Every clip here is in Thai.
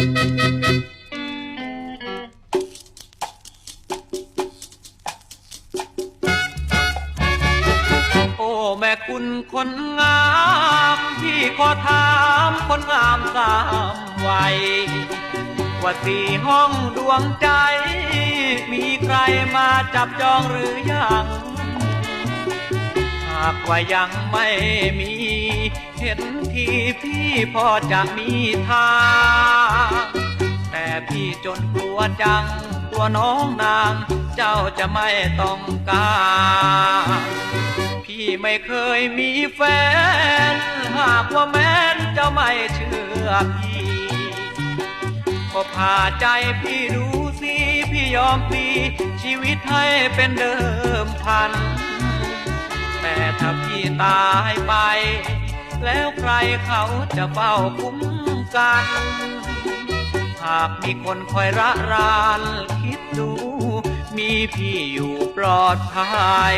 โอ้แม่คุณคนงาม พี่ขอถามคนงามสามวัยว่าสี่ห้องดวงใจ มีใครมาจับจองหรือยัง หากว่ายังไม่มี เห็นทีพี่พอจะมีทางแต่พี่จนกลัวจัง กลัวน้องนาง เจ้าจะไม่ต้องการพี่ไม่เคยมีแฟน หากว่าแม้นเจ้าไม่เชื่อพี่ ก็พาใจพี่ดูสิพี่ยอมพลีชีวิตให้เป็นเดิมพัน แต่ถ้าพี่ตายไป แล้วใครเขาจะเฝ้าคุ้มกัน หากมีคนคอยระรานคิดดู มีพี่อยู่ปลอดภัย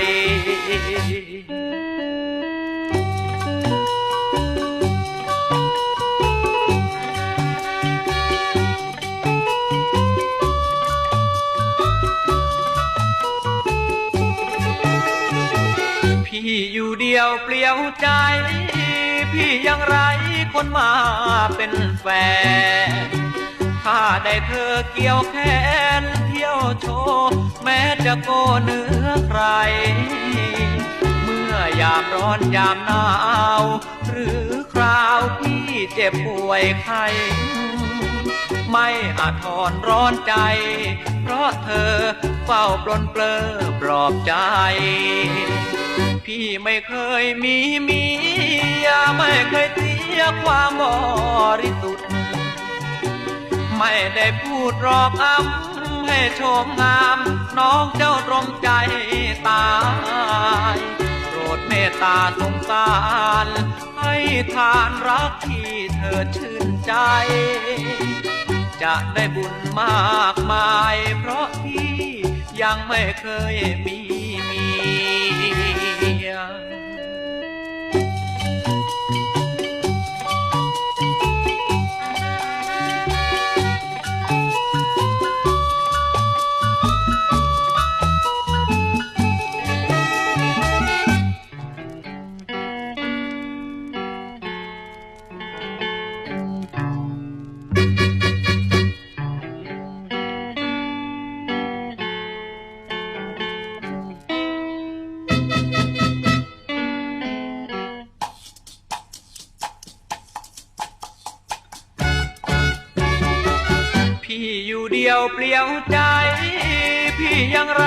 พี่อยู่เดียวเปลี่ยวใจ พี่ยังไรคนมาเป็นแฟน ถ้าได้เธอเกี่ยวแขนเที่ยวโชว์แม้จะโกเนื้อใคร เมื่อยามร้อนยามหนาว หรือคราวพี่เจ็บป่วยไข้ไม่อาจทอนร้อนใจ เพราะเธอเฝ้าปลนเปลือปลอบใจ พี่ไม่เคยมีเมียไม่เคยเสียความบริสุทธิ์ ไม่ได้พูดรอกอ้ำให้ชมงาม น้องเจ้าตรมใจตายโปรดเมตตาสงสาร ให้ทานรักที่เธอชื่นใจ จะได้บุญมากมายเพราะพี่ ยังไม่เคยมีเมีย พี่อยู่เดียวเปลี่ยวใจ พี่ยังไร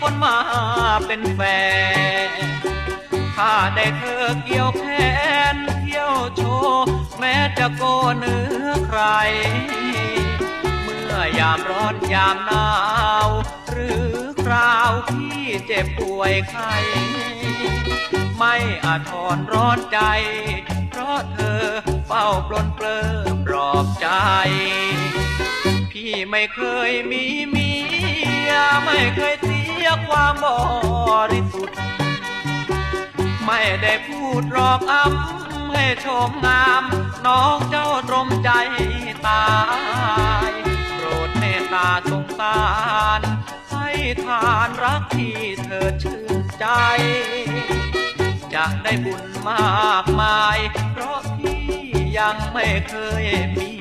คนมาเป็นแฟนถ้าได้เธอเกี่ยวแขนเที่ยวโชว์แม้จะโกเหนื้อใคร เมื่อยามร้อนยามหนาว หรือคราวพี่เจ็บป่วยไข้ไม่อาจทอนร้อนใจ เพราะเธอเฝ้าปลนเปลือปลอบใจ พี่ไม่เคยมีเมีย ไม่เคยเสียความบริสุทธิ์ ไม่ได้พูดหรอกอ้ำให้ชมงาม น้องเจ้าตรมใจตายโปรดเมตตาสงสารให้ทานรักที่เธอชื่นใจ จะได้บุญมากมาย เพราะพี่ยังไม่เคยมี